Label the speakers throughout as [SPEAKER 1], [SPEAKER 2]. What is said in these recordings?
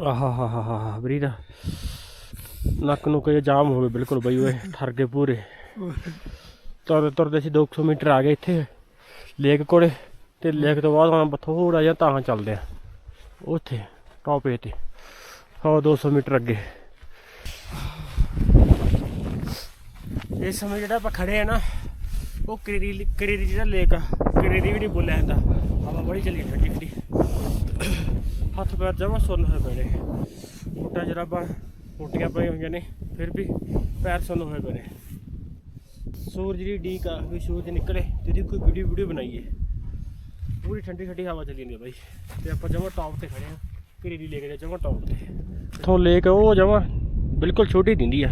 [SPEAKER 1] ਆਹਾ ਹਾ ਹਾ ਹਾ ਨੱਕ ਨੂੰ ਕੋਈ ਜਾਮ ਹੋ ਗਏ ਬਿਲਕੁਲ ਬਈ ਓਏ, ਠਰ ਗਏ ਪੂਰੇ। ਤੁਰ ਤੁਰਦੇ ਸੀ 200 ਮੀਟਰ ਆ ਗਏ ਇੱਥੇ, ਲੇਕ ਕੋਲੇ। ਤੇ ਲੇਕ ਤੋਂ ਬਾਅਦ ਹੁਣ ਥੋੜਾ ਜਿਹਾ ਤਾਂ ਚੱਲਦੇ ਆ। ਉੱਥੇ ਟੌਪ ਏ ਤੇ। 100 200 ਮੀਟਰ ਅੱਗੇ। ਇਸ ਸਮੇਂ ਜਿਹੜਾ ਆਪਾਂ ਖੜੇ ਆ ਨਾ, ਉਹ ਕਰੀਰੀ ਕਰੀਰੀ ਜਿਹੜਾ ਲੇਕ ਆ, ਕਰੀਰੀ ਵੀ ਨਹੀਂ ਬੋਲਿਆ ਜਾਂਦਾ। ਹਵਾ ਬੜੀ ਚੱਲੀ ਠੰਡੀ ਠੰਡੀ ਹੱਥ ਪੈਰ ਜਮਾ ਸੁੰਨ ਹੋਏ ਪਏ ਨੇ। ਮੋਟਾ ਜਰਾਬਾਂ ਮੋਟੀਆਂ ਪਈਆਂ ਹੋਈਆਂ ਨੇ, ਫਿਰ ਵੀ ਪੈਰ ਸੁੰਨ ਹੋਏ ਪਏ ਨੇ। ਸੂਰਜ ਦੀ ਡੀਕ ਆ ਵੀ ਸੂਰਜ ਨਿਕਲੇ ਤੇ ਕੋਈ ਵੀਡੀਓ ਵੀਡੀਓ ਬਣਾਈਏ। ਪੂਰੀ ਠੰਡੀ ਠੰਡੀ ਹਵਾ ਚੱਲੀ ਜਾਂਦੀ ਆ ਬਾਈ। ਤੇ ਆਪਾਂ ਜਮਾ ਟੌਪ ਤੇ ਖੜੇ ਆ, ਘਰੇਲੀ ਲੇਕ ਦੇ ਜਮਾ ਟੌਪ ਤੇ। ਇੱਥੋਂ ਲੇਕ ਉਹ ਜਮਾ ਬਿਲਕੁਲ ਛੋਟੀ ਦਿੰਦੀ ਆ।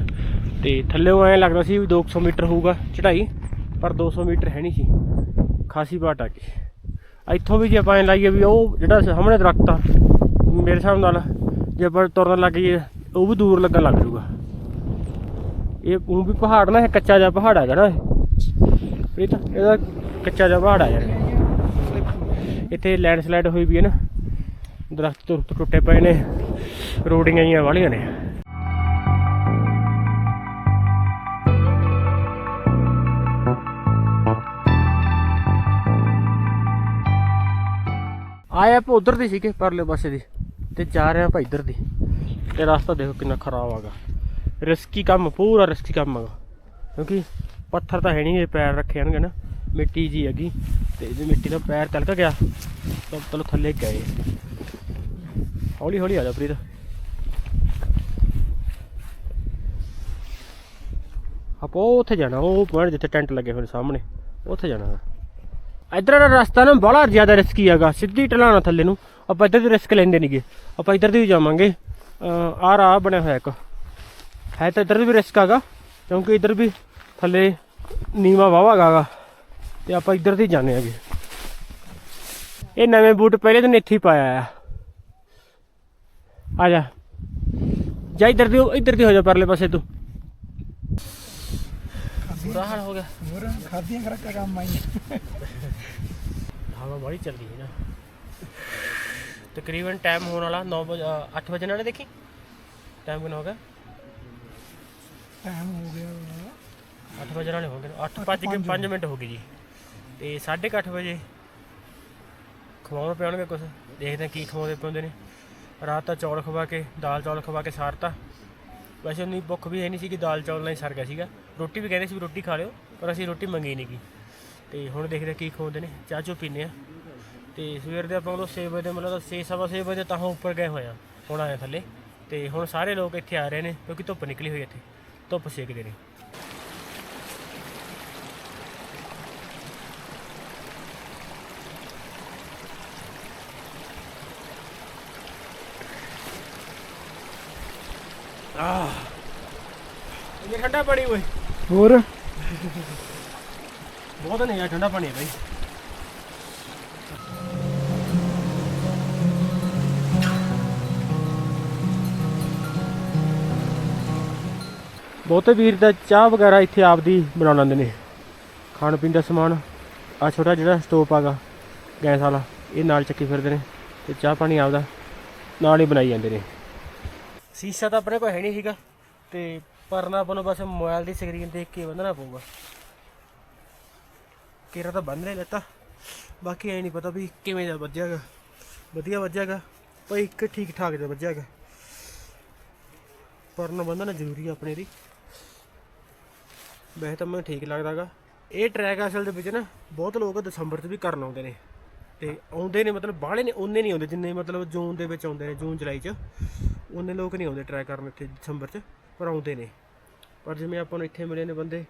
[SPEAKER 1] ਤੇ ਥੱਲੇੋਂ ਐਂ ਲੱਗਦਾ ਸੀ ਵੀ 200 ਮੀਟਰ ਹੋਊਗਾ ਚੜਾਈ ਪਰ 200 ਮੀਟਰ ਹੈ ਨਹੀਂ ਸੀ। ਖਾਸੀ ਬਾਟ ਆ ਕੇ ਇੱਥੋਂ ਵੀ ਜੇ ਆਪਾਂ ਐਂ ਲਾਈਏ ਵੀ ਉਹ ਜਿਹੜਾ ਸਾਹਮਣੇ ਦਰਖਤ ਆ ਮੇਰੇ ਹਿਸਾਬ ਨਾਲ ਜੇ ਆਪਾਂ ਤੁਰਨ ਲੱਗ ਜਾਈਏ, ਉਹ ਵੀ ਦੂਰ ਲੱਗਣ ਲੱਗ ਜੂਗਾ ਇਹ ਉਹ ਵੀ ਪਹਾੜ ਨਾ, ਇਹ ਕੱਚਾ ਜਿਹਾ ਪਹਾੜ ਹੈਗਾ ਨਾ ਇਹ। ਪ੍ਰੀਤ, ਇਹਦਾ ਕੱਚਾ ਜਿਹਾ ਪਹਾੜ ਆ ਯਾਰ। ਇੱਥੇ ਲੈਂਡ ਸਲਾਈਡ ਹੋਈ ਵੀ ਹੈ ਨਾ। ਦਰਖਤ ਟੁੱਟੇ ਪਏ ਨੇ। ਰੋਡਿੰਗਾਂ ਜੀਆਂ ਵਾਲੀਆਂ ਨੇ। ਆਏ ਆਪਾਂ ਉਧਰ ਦੀ ਸੀਗੇ, ਪਰਲੇ ਪਾਸੇ ਦੀ। ਤੇ ਜਾ ਰਹੇ ਆਪਾਂ ਇੱਧਰ ਦੀ। ਤੇ ਰਸਤਾ ਦੇਖੋ ਕਿੰਨਾ ਖਰਾਬ ਆਗਾ ਰਿਸਕੀ ਕੰਮ, ਪੂਰਾ ਰਿਸਕੀ ਕੰਮ ਹੈਗਾ। ਕਿਉਂਕਿ ਪੱਥਰ ਤਾਂ ਹੈ ਨਹੀਂ ਇਹ ਪੈਰ ਰੱਖੇ ਜਾਣਗੇ ਨਾ। ਮਿੱਟੀ ਜੀ ਹੈਗੀ, ਤੇ ਜੇ ਮਿੱਟੀ ਦਾ ਪੈਰ ਤਲਕ ਗਿਆ। ਤਾਂ ਚਲੋ ਥੱਲੇ ਗਏ। ਹੌਲੀ ਹੌਲੀ ਆ ਜਾ ਪ੍ਰੀਤ। ਆਪਾਂ ਉੱਥੇ ਜਾਣਾ, ਉਹ ਪੁਆਇੰਟ ਜਿੱਥੇ ਟੈਂਟ ਲੱਗੇ ਹੋਏ ਸਾਹਮਣੇ, ਉੱਥੇ ਜਾਣਾ। ਇਧਰ ਦਾ ਰਸਤਾ ਨਾ ਬੜਾ ਜ਼ਿਆਦਾ ਰਿਸਕੀ ਹੈਗਾ। ਸਿੱਧੀ ਢਲਾਣਾ ਥੱਲੇ ਨੂੰ। ਆਪਾਂ ਇੱਧਰ ਦੀ ਰਿਸਕ ਲੈਂਦੇ ਨਹੀਂਗੇ ਆਪਾਂ ਇੱਧਰ ਦੀ ਵੀ ਜਾਵਾਂਗੇ। ਆਹ ਰਾਹ ਬਣਿਆ ਹੋਇਆ ਇੱਕ। ਹੈ ਤਾਂ ਇੱਧਰ ਵੀ ਰਿਸਕ ਹੈਗਾ ਕਿਉਂਕਿ ਇੱਧਰ ਵੀ ਥੱਲੇ ਨੀਵਾ ਵਾਵਾ ਹੈਗਾ ਤੇ ਆਪਾਂ ਇੱਧਰ ਦੀ ਜਾਂਦੇ ਹੈਗੇ। ਇਹ ਨਵੇਂ ਬੂਟ ਪਹਿਲੇ ਦਿਨ ਇੱਥੇ ਹੀ ਪਾਇਆ ਆ। ਆ ਜਾ। ਜਾ ਇੱਧਰ ਦੀ ਇੱਧਰ ਦੀ ਹੋ ਜਾ ਪਰਲੇ ਪਾਸੇ ਤੂੰ। ਬੁਰਾ ਹਾਲ ਹੋ ਗਿਆ।
[SPEAKER 2] ਹੋਰ ਖਾਦੀਆਂ ਖਰਕ ਕੰਮ ਆਈ
[SPEAKER 1] ਹਵਾ ਬੜੀ ਚੱਲਦੀ ਹੈ ਨਾ। ਤਕਰੀਬਨ ਟਾਈਮ ਹੋਣ ਵਾਲਾ 9 ਵਜੇ 8 ਵਜੇ ਨਾਲ ਦੇਖੀ? ਟਾਈਮ ਕਿੰਨਾ ਹੋ ਗਿਆ?
[SPEAKER 2] ਟਾਈਮ ਹੋ ਗਿਆ
[SPEAKER 1] 8 ਵਜੇ ਨਾਲ ਹੋ ਗਏ 8 ਵੱਜ ਕੇ 5 ਮਿੰਟ ਹੋ ਗਏ ਜੀ। ਤੇ 8:30 ਵਜੇ ਖਵਾਉਣ ਪਿਆਉਣਗੇ ਕੁਝ ਦੇਖਦੇ ਕੀ ਖਵਾਉਂਦੇ ਪਿਆਉਂਦੇ ਨੇ। ਰਾਤ ਤਾਂ ਚੌਲ ਖਵਾ ਕੇ ਦਾਲ ਚੌਲ ਖਵਾ ਕੇ ਸਾਰਤਾ। ਵੈਸੇ ਉਨੀ ਭੁੱਖ ਵੀ ਹੈ ਨਹੀਂ ਸੀ ਕਿ ਦਾਲ ਚੌਲ ਨਾਲ ਹੀ ਸਰ ਗਿਆ ਸੀਗਾ। ਰੋਟੀ ਵੀ ਕਹਿੰਦੇ ਸੀ ਰੋਟੀ ਖਾ ਲਿਓ ਪਰ ਅਸੀਂ ਰੋਟੀ ਮੰਗੀ ਨਹੀਂ ਗੀ। ਤੇ ਹੁਣ ਦੇਖਦੇ ਕੀ ਖਵਾਉਂਦੇ ਨੇ। ਚਾਹ ਚੋ ਪੀਨੇ ਆ ਤੇ ਸਵੇਰ ਦੇ ਆਪਾਂ ਉਦੋਂ 6 ਵਜੇ ਮਤਲਬ 6 ਸਵਾ 6 ਵਜੇ ਤਾਂ ਉੱਪਰ ਗਏ ਹੋਏ ਆ ਹੁਣ ਆਏ ਥੱਲੇ। ਤੇ ਹੁਣ ਸਾਰੇ ਲੋਕ ਇੱਥੇ ਆ ਰਹੇ ਨੇ ਕਿਉਂਕਿ ਧੁੱਪ ਨਿਕਲੀ ਹੋਈ ਇੱਥੇ। ਧੁੱਪ ਸੇਕਦੇ ਨੇ। ਆਹ। ਇਹ ਠੰਡਾ ਪਾਣੀ ਓਏ।
[SPEAKER 2] ਹੋਰ?
[SPEAKER 1] ਬਹੁਤ ਨਹੀਂ ਆ ਠੰਡਾ ਪਾਣੀ ਹੈ ਬਾਈ। ਬਹੁਤੇ ਵੀਰ ਦਾ ਚਾਹ ਵਗੈਰਾ ਇੱਥੇ ਆਪਦੀ ਬਣਾ ਲੈਂਦੇ ਨੇ। ਖਾਣ ਪੀਣ ਦਾ ਸਮਾਨ ਆ ਛੋਟਾ ਜਿਹੜਾ ਸਟੋਪ ਆਗਾ ਗੈਸ ਵਾਲਾ, ਇਹ ਨਾਲ ਚੱਕੀ ਫਿਰਦੇ ਨੇ ਤੇ ਚਾਹ ਪਾਣੀ ਆਪਦਾ ਨਾਲ ਹੀ ਬਣਾਈ ਜਾਂਦੇ ਨੇ। ਸੀਸਾ ਤਾਂ ਆਪਣੇ ਕੋਲ ਹੈ ਨਹੀਂ ਸੀਗਾ ਤੇ ਪਰਨਾ ਆਪਾਂ ਨੂੰ ਬਸ ਮੋਬਾਈਲ ਦੀ ਸਕਰੀਨ ਦੇਖ ਕੇ ਬੰਨਣਾ ਪਊਗਾ। ਕੇਰਾ ਤਾਂ ਬੰਨ ਲੈ ਲੈਤਾ। ਬਾਕੀ ਐ ਨਹੀਂ ਪਤਾ ਵੀ ਕਿਵੇਂ ਦਾ ਵੱਜਿਆਗਾ ਵਧੀਆ ਵੱਜਿਆਗਾ ਪਰ ਇੱਕ ਠੀਕ ਠਾਕ ਜਿਹਾ ਵੱਜਿਆਗਾ ਪਰ ਨਾ ਬੰਨਣਾ ਜ਼ਰੂਰੀ ਆ ਆਪਣੇ ਲਈ। ਵੈਸੇ ਤਾਂ ਮੈਨੂੰ ਠੀਕ ਲੱਗਦਾਗਾ ਇਹ ਟਰੈਕ ਅਸਲ ਦੇ ਵਿੱਚ ਨਾ ਬਹੁਤ ਲੋਕ ਦਸੰਬਰ 'ਚ ਵੀ ਕਰਨ ਆਉਂਦੇ ਨੇ। ਤੇ ਆਉਂਦੇ ਨੇ ਮਤਲਬ ਬਾਹਲੇ ਨੇ ਉਹਨੇ ਨਹੀਂ ਆਉਂਦੇ ਜਿੰਨੇ ਮਤਲਬ ਜੂਨ ਦੇ ਵਿੱਚ ਆਉਂਦੇ ਨੇ, ਜੂਨ, ਜੁਲਾਈ 'ਚ। ਉਹਨੇ ਲੋਕ ਨਹੀਂ ਆਉਂਦੇ ਟਰੈਕ ਕਰਨ ਇੱਥੇ ਦਸੰਬਰ 'ਚ, ਪਰ ਆਉਂਦੇ ਨੇ। ਪਰ ਜਿਵੇਂ ਆਪਾਂ ਨੂੰ ਇੱਥੇ ਮਿਲੇ ਨੇ ਬੰਦੇ,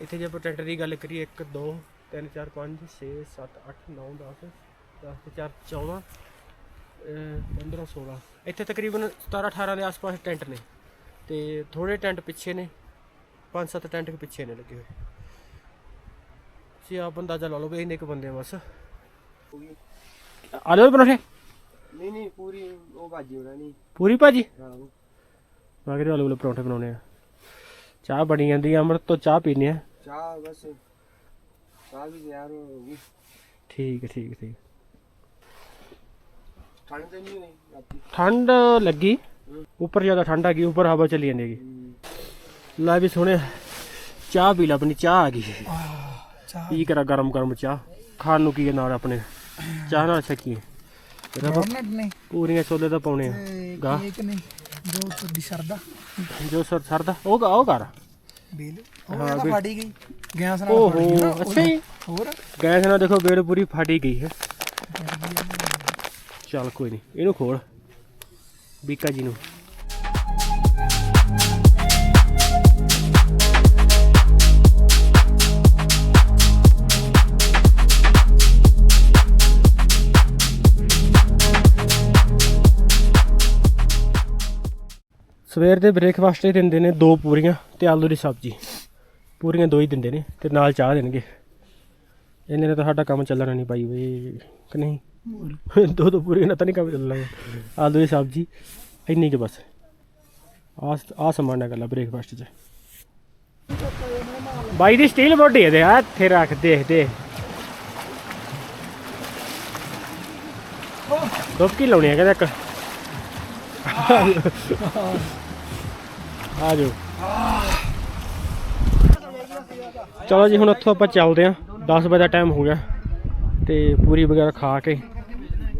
[SPEAKER 1] ਇੱਥੇ ਜੇ ਆਪਾਂ ਟਰੈਕਟਰ ਦੀ ਗੱਲ ਕਰੀਏ 1 2 3 4 5 6 7 8 9 10 10 ਤੇ 4 14 15 16 ਇੱਥੇ ਤਕਰੀਬਨ 17 18 ਦੇ ਆਸ-ਪਾਸ ਟੈਂਟ ਨੇ। ਤੇ ਥੋੜੇ ਟੈਂਟ ਪਿੱਛੇ ਨੇ। 5-7 ਟੈਂਟ ਕੁ ਪਿੱਛੇ ਨੇ ਲੱਗੇ ਹੋਏ। ਸੀ ਆਪ ਅੰਦਾਜ਼ਾ ਲਾ ਲਓ ਵੀ ਇੰਨੇ ਕੁ ਬੰਦੇ ਆ ਬਸ। ਆ ਲਓ ਪਰੋਠੇ।
[SPEAKER 2] ਨਹੀਂ ਨਹੀਂ ਪੂਰੀ ਉਹ ਭਾਜੀ ਹੋਣਾ ਨਹੀਂ।
[SPEAKER 1] ਪੂਰੀ ਭਾਜੀ?
[SPEAKER 2] ਹਾਂ।
[SPEAKER 1] ਮੈਂ ਕਿਹਾ ਆਲੂ ਵਾਲੇ ਪਰੌਂਠੇ ਬਣਾਉਣੇ ਆ? ਚਾਹ ਬਣੀ ਜਾਂਦੀ ਆ ਅੰਮ੍ਰਿਤ ਤੋਂ ਚਾਹ ਪੀਨੇ ਆ।
[SPEAKER 2] ਚਾਹ ਬਸ। ਚਾਹ ਵੀ ਤਿਆਰ ਹੋ ਗਈ।
[SPEAKER 1] ਠੀਕ ਹੈ ਠੀਕ ਹੈ, ਠੀਕ
[SPEAKER 2] ਠੰਡ ਤੇ ਨਹੀਂ ਹੋਈ ਰਾਤੀ?
[SPEAKER 1] ਠੰਡ ਲੱਗੀ। ਉੱਪਰ ਜ਼ਿਆਦਾ ਠੰਡ ਆ ਗਈ ਉੱਪਰ ਹਵਾ ਚੱਲੀ ਜਾਂਦੀ ਹੈਗੀ। ਲੈ ਵੀ ਸੋਹਣੇ ਚਾਹ ਪੀ ਲੈ ਆਪਣੀ ਚਾਹ ਆ ਗਈ।
[SPEAKER 3] ਚਾਹ।
[SPEAKER 1] ਕੀ ਕਰਾਂ ਗਰਮ ਗਰਮ ਚਾਹ? ਖਾਣ ਨੂੰ ਕੀ ਹੈ ਨਾਲ ਆਪਣੇ? ਚਾਹ ਨਾਲ ਛਕੀਏ ਪੂਰੀਆਂ ਛੋਲੇ ਤਾਂ ਪਾਉਣੇ ਆ।
[SPEAKER 3] ਨੇ ਜੋ ਤੁਹਾਡੀ ਸਰਦਾ
[SPEAKER 1] ਜੋ ਸਰ ਸਰਦਾ ਉਹ ਗਾ- ਉਹ ਕਰ।
[SPEAKER 3] ਬਿੱਲ। ਉਹ
[SPEAKER 1] ਹਾਂ,
[SPEAKER 3] ਤਾਂ
[SPEAKER 1] ਬਿੱਲ।
[SPEAKER 3] ਫਾੜੀ ਗਈ। ਗੈਸ ਨਾਲ
[SPEAKER 1] ਓਹੋ,
[SPEAKER 3] ਫਾੜੀ ਗਈ ਨਾ,
[SPEAKER 1] ਅੱਛਾ ਜੀ।
[SPEAKER 3] ਹੋਰ?
[SPEAKER 1] ਗੈਸ ਨਾਲ ਦੇਖੋ ਬੇੜ ਪੂਰੀ ਫਾਟੀ ਗਈ ਹੈ। ਚੱਲ ਕੋਈ ਨਹੀਂ ਇਹਨੂੰ ਖੋਲ। ਬੀਕਾ ਜੀ ਨੂੰ। ਸਵੇਰ ਦੇ ਬ੍ਰੇਕਫਾਸਟ ਹੀ ਦਿੰਦੇ ਨੇ ਦੋ ਪੂਰੀਆਂ ਤੇ ਆਲੂ ਦੀ ਸਬਜ਼ੀ। ਪੂਰੀਆਂ ਦੋ ਹੀ ਦਿੰਦੇ ਨੇ ਤੇ ਨਾਲ ਚਾਹ ਦੇਣਗੇ। ਇਹਨੇ ਨੇ ਤਾਂ ਸਾਡਾ ਕੰਮ ਚੱਲਣਾ ਨਹੀਂ ਪਾਈ ਵੇ, ਕਿ ਨਹੀਂ? ਦੋ ਦੋ ਪੂਰੀਆਂ ਨਾਲ ਤਾਂ ਨਹੀਂ ਕੰਮ ਚੱਲਣਾ। ਆਲੂ ਦੀ ਸਬਜ਼ੀ, ਇੰਨੀ ਕਿ ਬਸ। ਆ ਆ ਸਮਾਨ ਹੈ ਗੱਲਾਂ ਬ੍ਰੇਕਫਾਸਟ 'ਚ। ਬਾਈ ਦੀ ਸਟੀਲ ਬੋਡੀ ਹੈ ਦੇ ਆ ਇੱਥੇ ਰੱਖ, ਦੇਖ ਦੇ ਡੁਬਕੀ ਲਾਉਣੀ ਹੈ ਕਹਿੰਦਾ ਇੱਕ? ਆ ਜਾਓ। ਚਲੋ ਜੀ, ਹੁਣ ਇੱਥੋਂ ਆਪਾਂ ਚੱਲਦੇ ਆਂ 10 ਵਜੇ ਦਾ ਟਾਈਮ ਹੋ ਗਿਆ ਤੇ ਪੂਰੀ ਵਗੈਰਾ ਖਾ ਕੇ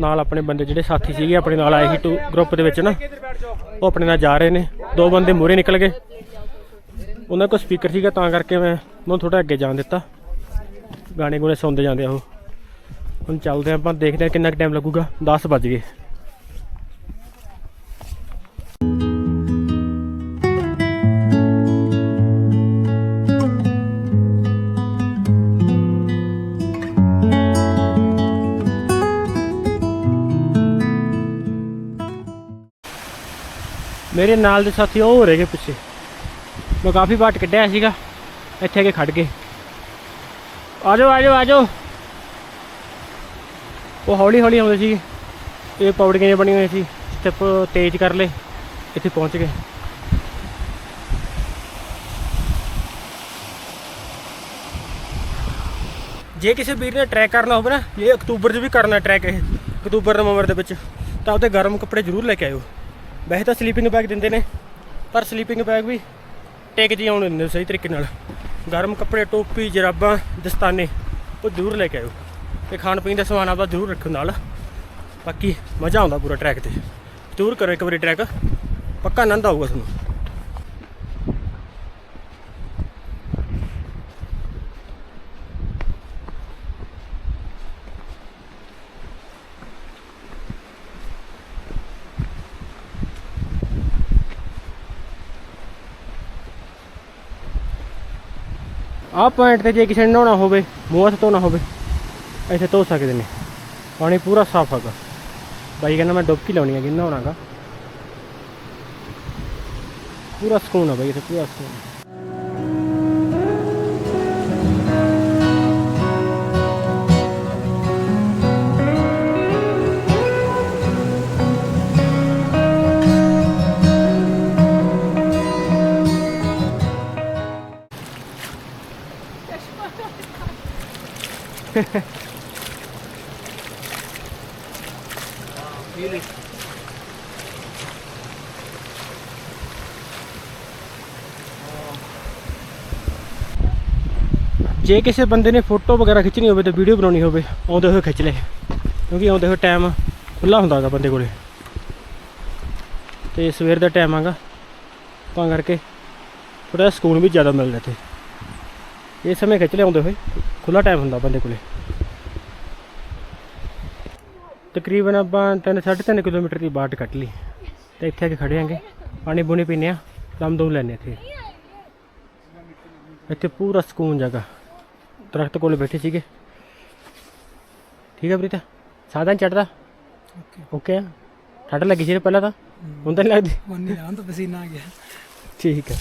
[SPEAKER 1] ਨਾਲ ਆਪਣੇ ਬੰਦੇ ਜਿਹੜੇ ਸਾਥੀ ਸੀਗੇ, ਆਪਣੇ ਨਾਲ ਆਏ ਸੀ ਟੂ ਗਰੁੱਪ ਦੇ ਵਿੱਚ ਨਾ। ਉਹ ਆਪਣੇ ਨਾਲ ਜਾ ਰਹੇ ਨੇ। ਦੋ ਬੰਦੇ ਮੂਹਰੇ ਨਿਕਲ ਗਏ। ਉਹਨਾਂ ਕੋਲ ਸਪੀਕਰ ਸੀਗਾ, ਤਾਂ ਕਰਕੇ ਮੈਂ ਉਹਨੂੰ ਥੋੜਾ ਅੱਗੇ ਜਾਣ ਦਿੱਤਾ। ਗਾਣੇ ਗੁਣੇ ਸੁਣਦੇ ਜਾਂਦੇ ਆ ਉਹ। ਹੁਣ ਚੱਲਦੇ ਆਂ ਆਪਾਂ, ਦੇਖਦੇ ਆਂ ਕਿੰਨਾ ਕੁ ਟਾਈਮ ਲੱਗੂਗਾ। 10 ਵੱਜ ਗਏ। ਮੇਰੇ ਨਾਲ ਦੇ ਸਾਥੀ ਉਹ ਹੋ ਰਹੇ ਗਏ ਪਿੱਛੇ। ਮੈਂ ਕਾਫੀ ਬਾਟ ਕੱਢਿਆ ਸੀਗਾ, ਇੱਥੇ ਆ ਕੇ ਖੜ ਗਏ। ਆ ਜਾਓ ਆ ਜਾਓ ਆ ਜਾਓ ਉਹ ਹੌਲੀ ਹੌਲੀ ਆਉਂਦੇ ਸੀ ਇਹ ਪੌੜੀਆਂ ਜਿਹੀਆਂ ਬਣੀਆਂ ਹੋਈਆਂ ਸੀ ਸਟੈਪ ਤੇਜ਼ ਕਰ ਲਏ, ਇੱਥੇ ਪਹੁੰਚ ਗਏ। ਜੇ ਕਿਸੇ ਵੀਰ ਨੇ ਟਰੈਕ ਕਰਨਾ ਹੋਵੇ ਨਾ, ਇਹ ਅਕਤੂਬਰ 'ਚ ਵੀ ਕਰਨਾ ਟਰੈਕ ਇਹ, ਅਕਤੂਬਰ, ਨਵੰਬਰ ਦੇ ਵਿੱਚ। ਤਾਂ ਉਹਤੇ ਗਰਮ ਕੱਪੜੇ ਜ਼ਰੂਰ ਲੈ ਕੇ ਆਇਓ। ਵੈਸੇ ਤਾਂ ਸਲੀਪਿੰਗ ਬੈਗ ਦਿੰਦੇ ਨੇ, ਪਰ ਸਲੀਪਿੰਗ ਬੈਗ ਵੀ ਟੇਕ ਜੀ ਆਉਣ ਦਿੰਦੇ ਸਹੀ ਤਰੀਕੇ ਨਾਲ। ਗਰਮ ਕੱਪੜੇ, ਟੋਪੀ, ਜਰਾਬਾਂ, ਦਸਤਾਨੇ, ਉਹ ਜ਼ਰੂਰ ਲੈ ਕੇ ਆਇਓ। ਤੇ ਖਾਣ ਪੀਣ ਦਾ ਸਮਾਨ ਆਪਦਾ ਜ਼ਰੂਰ ਰੱਖੋ ਨਾਲ। ਬਾਕੀ ਮਜ਼ਾ ਆਉਂਦਾ ਪੂਰਾ ਟਰੈਕ ਤੇ। ਜ਼ਰੂਰ ਕਰੋ ਇੱਕ ਵਾਰੀ ਟਰੈਕ ਪੱਕਾ ਆਨੰਦ ਆਊਗਾ ਤੁਹਾਨੂੰ। ਆਹ ਪੁਆਇੰਟ ਤੇ ਜੇ ਕਿਸੇ ਨੇ ਨਹਾਉਣਾ ਹੋਵੇ, ਮੂੰਹ ਹੱਥ ਧੋਣਾ ਹੋਵੇ, ਇੱਥੇ ਧੋ ਸਕਦੇ ਨੇ। ਪਾਣੀ ਪੂਰਾ ਸਾਫ਼ ਹੈਗਾ। ਬਾਈ ਕਹਿੰਦਾ ਮੈਂ ਡੁਬਕੀ ਲਾਉਣੀ ਹੈਗੀ ਨਹਾਉਣਾਗਾ ਪੂਰਾ ਸਕੂਨ ਹੈ ਬਾਈ, ਇੱਥੇ ਪੂਰਾ ਸਕੂਨ। ਜੇ ਕਿਸੇ ਬੰਦੇ ਨੇ ਫੋਟੋ ਵਗੈਰਾ ਖਿੱਚਣੀ ਹੋਵੇ ਤੇ ਵੀਡੀਓ ਬਣਾਉਣੀ ਹੋਵੇ, ਆਉਂਦੇ ਹੋਏ ਖਿੱਚ ਲੇ। ਕਿਉਂਕਿ ਆਉਂਦੇ ਹੋਏ ਟਾਈਮ ਖੁੱਲਾ ਹੁੰਦਾ ਹੈਗਾ ਬੰਦੇ ਕੋਲੇ। ਤੇ ਸਵੇਰ ਦਾ ਟਾਈਮ ਆਗਾ ਤਾਂ ਕਰਕੇ ਥੋੜਾ ਸਕੂਨ ਵੀ ਜ਼ਿਆਦਾ ਮਿਲਦਾ ਇੱਥੇ। ਇਹ ਸਮੇਂ ਖਿੱਚ ਲਿਆਉਂਦੇ ਹੋਏ। ਖੁੱਲਾ ਟਾਈਮ ਹੁੰਦਾ ਬੰਦੇ ਕੋਲੇ। ਤਕਰੀਬਨ ਆਪਾਂ 3.5 ਕਿਲੋਮੀਟਰ ਦੀ ਬਾਟ ਕੱਟ ਲਈ। ਤੇ ਇੱਥੇ ਆ ਕੇ ਖੜੇ ਆਂਗੇ। ਪਾਣੀ ਬੂਣੀ ਪੀਨੇ ਆ। ਦਮ ਦਮ ਲੈਨੇ ਇੱਥੇ। ਇੱਥੇ ਪੂਰਾ ਸਕੂਨ ਜਗ੍ਹਾ। ਦਰਖਤ ਕੋਲ ਬੈਠੇ ਸੀਗੇ। ਠੀਕ ਹੈ ਪ੍ਰੀਤਾ? ਸਾਧਨ ਚੜਦਾ?
[SPEAKER 3] ਓਕੇ।
[SPEAKER 1] ਆ। ਠੰਡ ਲੱਗੀ ਸੀ ਪਹਿਲਾਂ ਤਾਂ? ਹੁਣ ਤਾਂ ਨਹੀਂ ਲੱਗਦੀ?
[SPEAKER 3] ਮੰਨੀ ਲਾਂ ਤਾਂ ਪਸੀਨਾ ਆ ਗਿਆ।
[SPEAKER 1] ਠੀਕ ਹੈ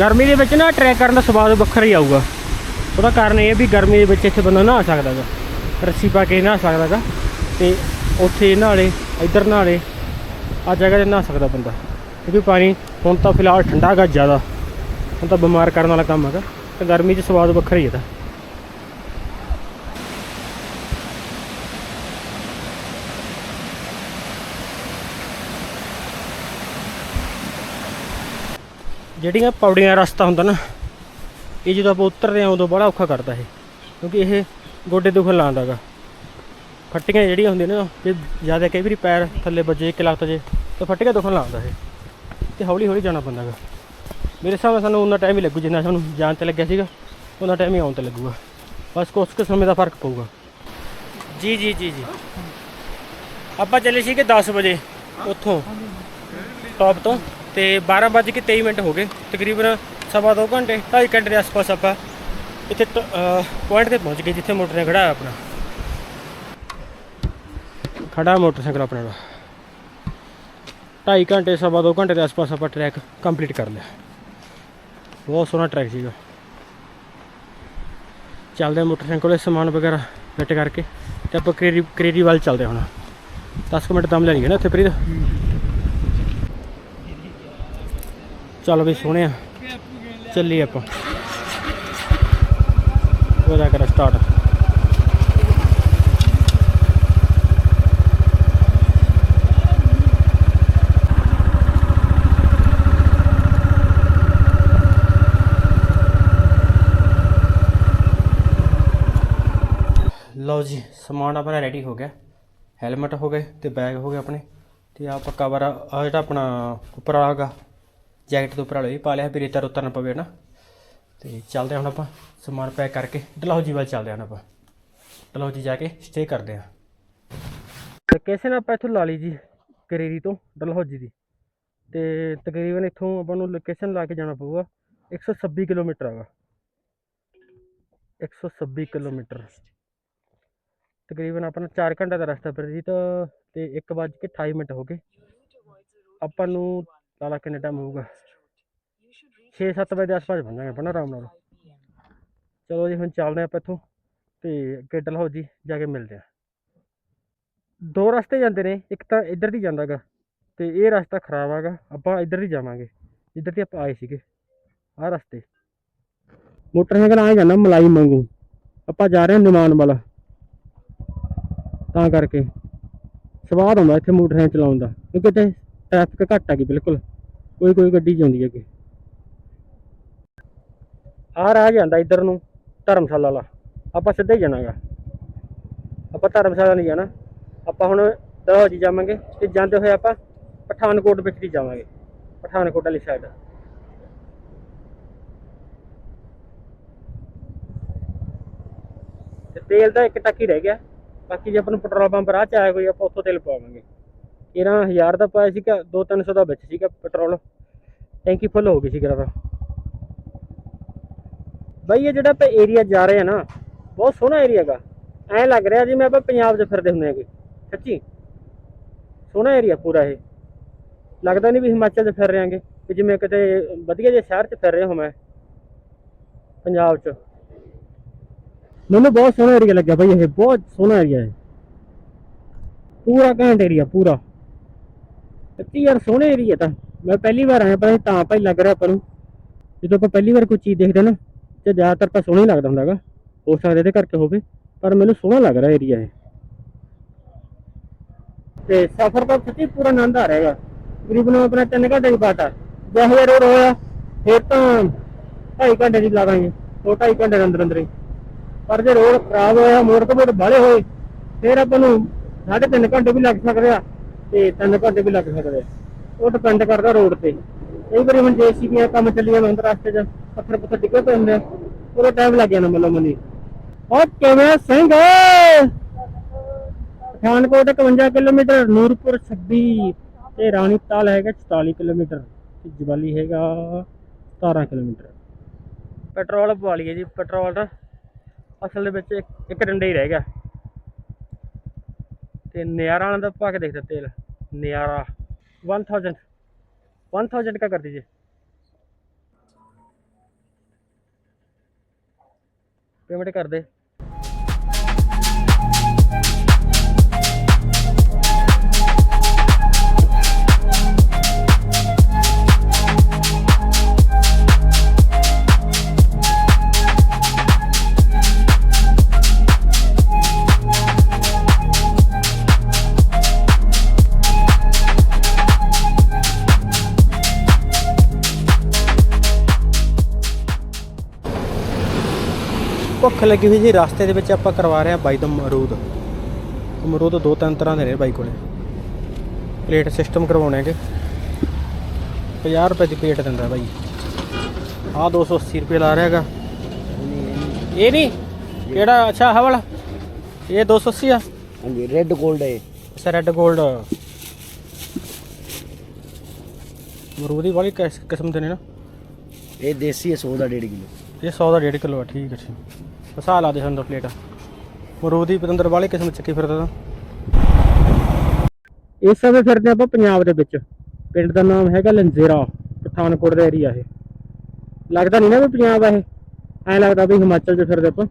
[SPEAKER 1] ਗਰਮੀ ਦੇ ਵਿੱਚ ਨਾ ਟਰੈਕ ਕਰਨ ਦਾ ਸਵਾਦ ਵੱਖਰਾ ਹੀ ਆਊਗਾ। ਉਹਦਾ ਕਾਰਨ ਇਹ ਵੀ ਗਰਮੀ ਦੇ ਵਿੱਚ ਇੱਥੇ ਬੰਦਾ ਨਹਾ ਸਕਦਾ ਗਾ, ਰੱਸੀ ਪਾ ਕੇ ਨਹਾ ਸਕਦਾ ਗਾ ਤੇ ਉੱਥੇ ਨਾਲੇ, ਇੱਧਰ ਨਾਲੇ ਆ ਜਗ੍ਹਾ ਤੇ ਨਹਾ ਸਕਦਾ ਬੰਦਾ। ਕਿਉਂਕਿ ਪਾਣੀ ਹੁਣ ਤਾਂ ਫਿਲਹਾਲ ਠੰਡਾ ਗਾ ਜ਼ਿਆਦਾ। ਹੁਣ ਤਾਂ ਬਿਮਾਰ ਕਰਨ ਵਾਲਾ ਕੰਮ ਹੈਗਾ ਤੇ ਗਰਮੀ 'ਚ ਸਵਾਦ ਵੱਖਰਾ ਹੀ ਇਹਦਾ। ਜਿਹੜੀਆਂ ਪੌੜੀਆਂ ਰਸਤਾ ਹੁੰਦਾ ਨਾ, ਇਹ ਜਦੋਂ ਆਪਾਂ ਉਤਰਦੇ ਆ ਉਦੋਂ ਬੜਾ ਔਖਾ ਕਰਦਾ ਇਹ, ਕਿਉਂਕਿ ਇਹ ਗੋਡੇ ਦੁਖਣ ਲਾਉਂਦਾ ਗਾ। ਫੱਟੀਆਂ ਜਿਹੜੀਆਂ ਹੁੰਦੀਆਂ ਨੇ ਜੇ ਜ਼ਿਆਦਾ ਕਈ ਵਾਰੀ ਪੈਰ ਥੱਲੇ ਵੱਜੇ ਕਿ ਲੱਤ ਜੇ ਤਾਂ ਫੱਟੀਆਂ ਦੁਖਣ ਲਾਉਂਦਾ ਇਹ, ਤੇ ਹੌਲੀ ਹੌਲੀ ਜਾਣਾ ਪੈਂਦਾ ਗਾ। ਮੇਰੇ ਹਿਸਾਬ ਨਾਲ ਸਾਨੂੰ ਉਨਾ ਟਾਈਮ ਹੀ ਲੱਗੂ, ਜਿੰਨਾ ਸਾਨੂੰ ਜਾਣ ਤੇ ਲੱਗਿਆ ਸੀਗਾ, ਉਨਾ ਟਾਈਮ ਹੀ ਆਉਣ ਤੇ ਲੱਗੂਗਾ। ਬਸ ਕੁਛ ਕੁ ਸਮੇਂ ਦਾ ਫ਼ਰਕ ਪਊਗਾ। ਜੀ ਜੀ ਜੀ ਜੀ। ਆਪਾਂ ਚੱਲੇ ਸੀਗੇ 10 ਵਜੇ, ਉੱਥੋਂ ਟੌਪ ਤੋਂ। ਤੇ 12 ਵੱਜ ਕੇ 23 ਮਿੰਟ ਹੋ ਗਏ, ਤਕਰੀਬਨ ਸਵਾ ਦੋ ਘੰਟੇ 2.5 ਘੰਟੇ ਦੇ ਆਸ-ਪਾਸ ਆਪਾਂ ਇੱਥੇ ਪੁਆਇੰਟ ਤੇ ਪਹੁੰਚ ਗਏ, ਜਿੱਥੇ ਮੋਟਰ ਨੇ ਖੜਾ ਆਪਣਾ। ਖੜਾ ਮੋਟਰਸਾਈਕਲ ਆਪਣਾ ਦਾ 2.5 ਘੰਟੇ, ਸਵਾ ਦੋ ਘੰਟੇ ਦੇ ਆਸ-ਪਾਸ ਆਪਾਂ ਟਰੈਕ ਕੰਪਲੀਟ ਕਰ ਲਿਆ। ਬਹੁਤ ਸੋਹਣਾ ਟਰੈਕ ਸੀਗਾ। ਚੱਲਦੇ ਮੋਟਰਸਾਈਕਲ ਕੋਲੇ ਸਮਾਨ ਵਗੈਰਾ ਫਿੱਟ ਕਰਕੇ, ਤੇ ਆਪਾਂ ਕਰੇਰੀ ਕਰੇਰੀ ਵੱਲ ਚੱਲਦੇ ਹਾਂ ਹੁਣ। 10 ਕੁ ਮਿੰਟ ਦਮ ਲੈ ਲਈਏ ਨਾ ਇੱਥੇ ਪ੍ਰੀਤ? ਚੱਲ ਵੀ ਸੋਹਣਿਆ ਚੱਲੀ ਆਪਾਂ। ਉਹਦਾ ਕਰ ਸਟਾਰਟ ਲਓ ਜੀ, ਸਮਾਨ ਆਪਣਾ ਰੈਡੀ ਹੋ ਗਿਆ। ਹੈਲਮਟ ਹੋ ਗਏ ਤੇ ਬੈਗ ਹੋ ਗਏ ਆਪਣੇ। ਤੇ ਆਪਾਂ ਕਵਰ ਆ ਜਿਹੜਾ ਆਪਣਾ ਉੱਪਰ ਆਗਾ ਜੈਕਟ ਦੇ ਉੱਪਰ ਵਾਲਾ ਇਹ ਪਾ ਲਿਆ, ਵੀ ਰੇਤਾ ਰੁੱਤਾ ਨਾ ਪਵੇ ਨਾ ਤੇ ਚੱਲਦੇ ਹਾਂ ਹੁਣ ਆਪਾਂ, ਸਮਾਨ ਪੈਕ ਕਰਕੇ। ਡਲਹੌਜੀ ਵੱਲ ਚੱਲਦੇ ਹਾਂ ਆਪਾਂ। ਡਲਹੌਜੀ ਜਾ ਕੇ ਸਟੇ ਕਰਦੇ ਹਾਂ। ਲੋਕੇਸ਼ਨ ਆਪਾਂ ਇੱਥੋਂ ਲਾ ਲਈ ਜੀ, ਕਰੇਰੀ ਤੋਂ ਡਲਹੌਜੀ ਦੀ। ਤੇ ਤਕਰੀਬਨ ਇੱਥੋਂ ਆਪਾਂ ਨੂੰ ਲੋਕੇਸ਼ਨ ਲਾ ਕੇ ਜਾਣਾ ਪਊਗਾ 126 ਕਿਲੋਮੀਟਰ ਹੈਗਾ। 126 ਕਿਲੋਮੀਟਰ। ਤਕਰੀਬਨ ਆਪਣਾ 4 ਘੰਟੇ ਦਾ ਰਸਤਾ ਪ੍ਰਜੀਤ ਤੇ 1 ਵੱਜ ਕੇ 28 ਮਿੰਟ ਹੋ ਗਏ। ਆਪਾਂ ਨੂੰ ਲਾਲਾ ਕਿੰਨਾ ਟਾਈਮ ਹੋਊਗਾ? 6-7 ਵਜੇ ਦੇ ਆਸ-ਪਾਸ ਆਪਾਂ ਨਾ ਆਰਾਮ ਨਾਲ। ਚਲੋ ਜੀ ਹੁਣ ਚੱਲਦੇ ਆਪਾਂ ਇੱਥੋਂ ਤੇ ਅੱਗੇ ਡਲਹੌਜੀ ਜਾ ਕੇ ਮਿਲਦੇ ਆ ਦੋ ਰਸਤੇ ਜਾਂਦੇ ਨੇ ਇੱਕ ਤਾਂ ਇੱਧਰ ਦੀ ਜਾਂਦਾਗਾ ਤੇ ਇਹ ਰਸਤਾ ਖਰਾਬ ਹੈਗਾ ਆਪਾਂ ਇੱਧਰ ਦੀ ਜਾਵਾਂਗੇ ਜਿੱਧਰ ਦੀ ਆਪਾਂ ਆਏ ਸੀਗੇ ਆਹ ਰਸਤੇ। ਮੋਟਰਸਾਈਕਲ ਆਏ ਜਾਂਦਾ ਮਲਾਈ ਮੰਗੂ ਆਪਾਂ ਜਾ ਰਹੇ ਹਾਂ ਨਿਮਾਨ ਵਾਲਾ। ਤਾਂ ਕਰਕੇ ਸਵਾਦ ਆਉਂਦਾ ਇੱਥੇ ਮੋਟਰਸਾਈਕਲ ਚਲਾਉਣ ਦਾ ਕਿਉਂਕਿ ਇੱਥੇ ਟ੍ਰੈਫਿਕ ਘੱਟ ਹੈਗੀ ਬਿਲਕੁਲ। ਕੋਈ ਕੋਈ ਗੱਡੀ ਜਾਂਦੀ ਹੈਗੀ ਆਹ ਰਾਹ ਜਾਂਦਾ ਇੱਧਰ ਨੂੰ, ਧਰਮਸ਼ਾਲਾ ਵਾਲਾ। ਆਪਾਂ ਸਿੱਧੇ ਹੀ ਜਾਣਾਗਾ। ਆਪਾਂ ਧਰਮਸ਼ਾਲਾ ਨਹੀਂ ਜਾਣਾ। ਆਪਾਂ ਹੁਣ ਦਹੌਜੀ ਜਾਵਾਂਗੇ ਤੇ ਜਾਂਦੇ ਹੋਏ ਆਪਾਂ ਪਠਾਨਕੋਟ ਵਿੱਚ ਜਾਵਾਂਗੇ। ਪਠਾਨਕੋਟ ਵਾਲੀ ਸਾਈਡ ਤੇ ਤੇਲ ਦਾ ਇੱਕ ਟੱਕ ਹੀ ਰਹਿ ਗਿਆ। ਬਾਕੀ ਜੇ ਆਪਾਂ ਨੂੰ ਪੈਟਰੋਲ ਪੰਪ ਰਾਹ ਚ ਆਇਆ ਕੋਈ ਆਪਾਂ ਉੱਥੋਂ ਤੇਲ ਪਵਾਵਾਂਗੇ। ਇਹਨਾਂ 1000 ਦਾ ਪਾਇਆ ਸੀਗਾ 2-300 ਦਾ ਵਿੱਚ ਸੀਗਾ ਪੈਟਰੋਲ ਟੈਂਕੀ ਫੁੱਲ ਹੋ ਗਈ ਸੀ ਤਾਂ। ਬਾਈ ਇਹ ਜਿਹੜਾ ਆਪਾਂ ਏਰੀਆ ਜਾ ਰਹੇ ਆ ਨਾ, ਬਹੁਤ ਸੋਹਣਾ ਏਰੀਆ ਹੈਗਾ ਐਂ ਲੱਗ ਰਿਹਾ ਜਿਵੇਂ ਆਪਾਂ ਪੰਜਾਬ 'ਚ ਫਿਰਦੇ ਹੁੰਦੇ ਹੈਗੇ, ਸੱਚੀ। ਸੋਹਣਾ ਏਰੀਆ ਪੂਰਾ ਇਹ। ਲੱਗਦਾ ਨਹੀਂ ਵੀ ਹਿਮਾਚਲ 'ਚ ਫਿਰ ਰਹੇ ਹਾਂਗੇ ਕਿ ਜਿਵੇਂ ਕਿਤੇ ਵਧੀਆ ਜਿਹੇ ਸ਼ਹਿਰ 'ਚ ਫਿਰ ਰਹੇ ਹਾਂ ਮੈਂ ਪੰਜਾਬ 'ਚ। ਮੈਨੂੰ ਬਹੁਤ ਸੋਹਣਾ ਏਰੀਆ ਲੱਗਿਆ ਬਾਈ ਇਹ, ਬਹੁਤ ਸੋਹਣਾ ਏਰੀਆ ਹੈ ਪੂਰਾ ਘੈਂਟ ਏਰੀਆ ਪੂਰਾ। ਸੱਚੀ ਯਾਰ ਸੋਹਣੇ ਏਰੀਆ ਤਾਂ। ਮੈਂ ਪਹਿਲੀ ਵਾਰ ਆਇਆ ਪਰ ਤਾਂ ਭਾਈ ਲੱਗ ਰਿਹਾ ਆਪਾਂ ਨੂੰ। ਜਦੋਂ ਆਪਾਂ ਪਹਿਲੀ ਵਾਰ ਕੋਈ ਚੀਜ਼ ਦੇਖਦੇ ਨਾ, ਤੇ ਜ਼ਿਆਦਾਤਰ ਤਾਂ ਸੋਹਣਾ ਹੀ ਲੱਗਦਾ ਹੁੰਦਾਗਾ। ਹੋ ਸਕਦਾ ਇਹਦੇ ਕਰਕੇ ਹੋਵੇ, ਪਰ ਮੈਨੂੰ ਸੋਹਣਾ ਲੱਗ ਰਿਹਾ ਏਰੀਆ ਇਹ। ਤੇ ਸਫ਼ਰ ਦਾ ਸੱਚੀ ਪੂਰਾ ਆਨੰਦ ਆ ਰਿਹਾਗਾ ਤਕਰੀਬਨ ਆਪਣਾ 3 ਘੰਟੇ ਦੀ ਬਾਤ ਆ। ਜੇ ਰੋਡ ਹੋਇਆ ਫਿਰ ਤਾਂ 2.5 ਘੰਟੇ ਦੀ ਲਾਵਾਂਗੇ ਦੋ 2.5 ਘੰਟੇ ਦੇ ਅੰਦਰ ਅੰਦਰ ਹੀ। ਪਰ ਜੇ ਰੋਡ ਖਰਾਬ ਹੋਇਆ, ਮੋੜ ਤੋਂ ਮੋੜ ਬਾਲੇ ਹੋਏ, ਫਿਰ ਆਪਾਂ ਨੂੰ ਸਾਢੇ ਤਿੰਨ ਘੰਟੇ ਵੀ ਲੱਗ ਸਕਦੇ ਆ। ਤੇ 3 ਘੰਟੇ ਵੀ ਲੱਗ ਸਕਦੇ ਆ। ਉਹ ਡਿਪੈਂਡ ਕਰਦਾ ਰੋਡ ਤੇ। ਕਈ ਵਾਰੀ ਹੁਣ ਜੇਸੀਬੀਆਂ ਕੰਮ ਚੱਲੀ ਹੁੰਦੇ ਰਸਤੇ 'ਚ, ਪੱਥਰ ਪੱਥਰ ਡਿੱਗੇ ਪਏ ਹੁੰਦੇ ਉਹਦਾ ਟਾਈਮ ਲੱਗ ਜਾਂਦਾ ਮੱਲੋ ਮੱਲੀ। ਉਹ ਕਿਵੇਂ ਸਿੰਘ? ਪਠਾਨਕੋਟ 51 ਕਿਲੋਮੀਟਰ, ਨੂਰਪੁਰ 26 ਤੇ ਰਾਣੀਤਾਲ ਹੈਗਾ 44 ਕਿਲੋਮੀਟਰ ਤੇ ਜਵਾਲੀ ਹੈਗਾ 17 ਕਿਲੋਮੀਟਰ। ਪੈਟਰੋਲ ਪਵਾ ਲਈਏ ਜੀ, ਪੈਟਰੋਲ ਦਾ ਅਸਲ ਦੇ ਵਿੱਚ ਇੱਕ- ਡੰਡੇ ਹੀ ਰਹਿ ਗਿਆ। ਤੇ नयारा वाला का पा के देख तेल Nayara one thousand one thousand का कर दीजिए पेमेंट कर दे ਭੁੱਖ ਲੱਗੀ ਹੋਈ ਜੀ ਰਸਤੇ ਦੇ ਵਿੱਚ ਆਪਾਂ ਕਰਵਾ ਰਹੇ ਹਾਂ ਬਾਈ ਤੋਂ ਅਮਰੂਦ। ਅਮਰੂਦ ਦੋ ਤਿੰਨ ਤਰ੍ਹਾਂ ਦੇ ਨੇ ਬਾਈ ਕੋਲੇ। ਪਲੇਟ ਸਿਸਟਮ ਕਰਵਾਉਣੇ ਹੈਗੇ। 50 ਰੁਪਏ ਦੀ ਪਲੇਟ ਦਿੰਦਾ ਬਾਈ। ਆਹ 280 ਰੁਪਏ ਲਾ ਰਿਹਾ ਹੈਗਾ। ਇਹ ਨਹੀਂ ਕਿਹੜਾ? ਅੱਛਾ ਆਹ ਵਾਲਾ। ਇਹ 280 ਆ।
[SPEAKER 2] ਹਾਂਜੀ ਰੈੱਡ 골ਡ ਹੈ
[SPEAKER 1] ਅੱਛਾ ਰੈੱਡ 골ਡ ਅਮਰੂਦ ਹੀ ਵਾਲੀ ਕਿਸ- ਕਿਸਮ ਦੇ ਨੇ ਨਾ?
[SPEAKER 2] ਇਹ ਦੇਸੀ ਹੈ 100 ਦਾ 1.5 ਕਿਲੋ।
[SPEAKER 1] ਇਹ 100 ਦਾ 1.5 ਕਿਲੋ ਆ ਠੀਕ ਹੈ ਠੀਕ। ਫਸਾ ਲਾ ਦੇ ਸਾਨੂੰ ਪਲੇਟ। ਮਰੂਦੀ ਪਤੰਦਰ ਵਾਲੇ ਕਿਸਮ ਚੱਕੀ ਫਿਰਦਾ ਤਾਂ। ਇਸ ਸਮੇਂ ਫਿਰਦੇ ਆਪਾਂ ਪੰਜਾਬ ਦੇ ਵਿੱਚ। ਪਿੰਡ ਦਾ ਨਾਮ ਹੈਗਾ ਲੰਜੇਰਾ, ਪਠਾਨਕੋਟ ਦਾ ਏਰੀਆ ਇਹ। ਲੱਗਦਾ ਨਹੀਂ ਨਾ ਵੀ ਪੰਜਾਬ ਆ ਇਹ। ਐਂ ਲੱਗਦਾ ਵੀ ਹਿਮਾਚਲ 'ਚ ਫਿਰਦੇ ਆਪਾਂ।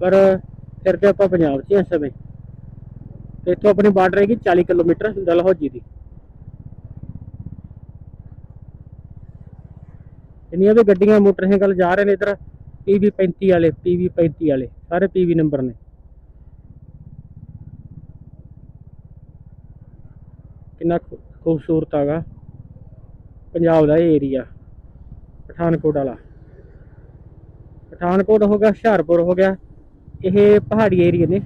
[SPEAKER 1] ਪਰ ਫਿਰਦੇ ਆਪਾਂ ਪੰਜਾਬ 'ਚ ਹੀ ਇਸ ਸਮੇਂ। ਤੇ ਇੱਥੋਂ ਆਪਣੀ ਬਾਰਡਰ ਹੈਗੀ 40 ਕਿਲੋਮੀਟਰ ਡਲਹੌਜੀ ਦੀ। ਇੰਨੀਆਂ ਵੀ ਗੱਡੀਆਂ ਮੋਟਰਸਾਈਕਲ ਜਾ ਰਹੇ ਨੇ ਇਧਰ। ਪੀਵੀ 35 ਵਾਲੇ ਪੀਵੀ 35 ਵਾਲੇ, ਸਾਰੇ ਪੀਵੀ ਨੰਬਰ ਨੇ। ਕਿੰਨਾ ਖੂ- ਖੂਬਸੂਰਤ ਹੈਗਾ। ਪੰਜਾਬ ਦਾ ਇਹ ਏਰੀਆ ਪਠਾਨਕੋਟ ਵਾਲਾ। ਪਠਾਨਕੋਟ ਹੋ ਗਿਆ, ਹੁਸ਼ਿਆਰਪੁਰ ਹੋ ਗਿਆ, ਇਹ ਪਹਾੜੀ ਏਰੀਆ ਨੇ।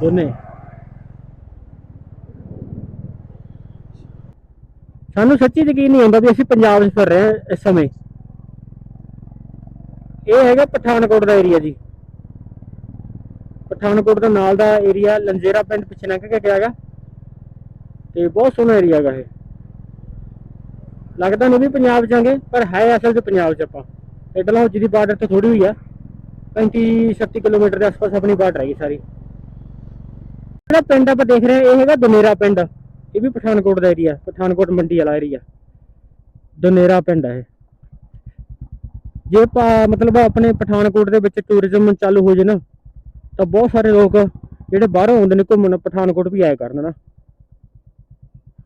[SPEAKER 1] ਦੋਨੇ। ਸਾਨੂੰ ਸੱਚੀ ਯਕੀਨ ਨਹੀਂ ਆਉਂਦਾ ਵੀ ਅਸੀਂ ਪੰਜਾਬ 'ਚ ਫਿਰ ਰਹੇ ਹਾਂ ਇਸ ਸਮੇਂ। ਇਹ ਹੈਗਾ ਪਠਾਨਕੋਟ ਦਾ ਏਰੀਆ ਜੀ। ਪਠਾਨਕੋਟ ਦਾ ਨਾਲ ਦਾ ਏਰੀਆ ਲੰਜੇਰਾ ਪਿੰਡ ਪਿੱਛੇ ਲੰਘ ਕੇ ਗਿਆ ਹੈਗਾ। ਤੇ ਬਹੁਤ ਸੋਹਣਾ ਏਰੀਆ ਹੈਗਾ ਇਹ। ਲੱਗਦਾ ਨਹੀਂ ਵੀ ਪੰਜਾਬ ਜਾਂਗੇ ਪਰ ਹੈ ਅਸਲ 'ਚ ਪੰਜਾਬ 'ਚ ਆਪਾਂ। ਇਹ ਡਲਹੌਜੀ ਜਿਹਦੀ ਬਾਰਡਰ ਤੋਂ ਥੋੜੀ ਹੋਈ ਆ। 35 37 ਕਿਲੋਮੀਟਰ ਦੇ ਆਸ-ਪਾਸ ਆਪਣੀ ਬਾਰਡਰ ਹੈਗੀ ਸਾਰੀ। ਜਿਹੜਾ ਪਿੰਡ ਆਪਾਂ ਦੇਖ ਰਹੇ ਹਾਂ, ਇਹ ਹੈਗਾ ਦਨੇਰਾ ਪਿੰਡ। ਇਹ ਵੀ ਪਠਾਨਕੋਟ ਦਾ ਏਰੀਆ ਪਠਾਨਕੋਟ ਮੰਡੀ ਵਾਲਾ ਏਰੀਆ ਦਨੇਰਾ ਪਿੰਡ ਹੈ ਇਹ। ਜੇ ਆਪਾਂ ਮਤਲਬ ਆਪਣੇ ਪਠਾਨਕੋਟ ਦੇ ਵਿੱਚ ਟੂਰਿਜ਼ਮ ਚਾਲੂ ਹੋ ਜੇ ਨਾ, ਤਾਂ ਬਹੁਤ ਸਾਰੇ ਲੋਕ ਜਿਹੜੇ ਬਾਹਰੋਂ ਆਉਂਦੇ ਨੇ ਘੁੰਮਣ ਪਠਾਨਕੋਟ ਵੀ ਆਇਆ ਕਰਨ ਨਾ।